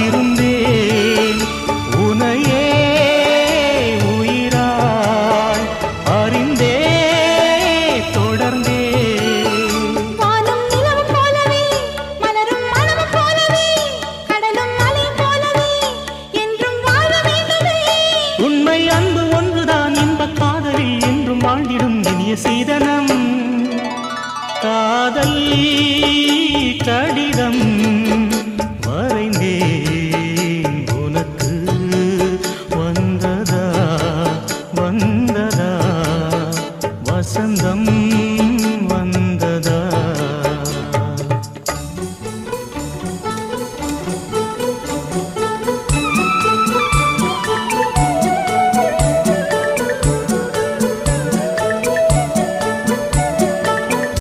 தெரியாதிருந்தேன். உனையே உயிராய் அறிந்தே தொடர்ந்தே உண்மை அன்பு ஒன்றுதான் இன்ப காதலில் என்றும் வாழ்ந்திடும் சீதனம். காதல் கடி வசந்தம்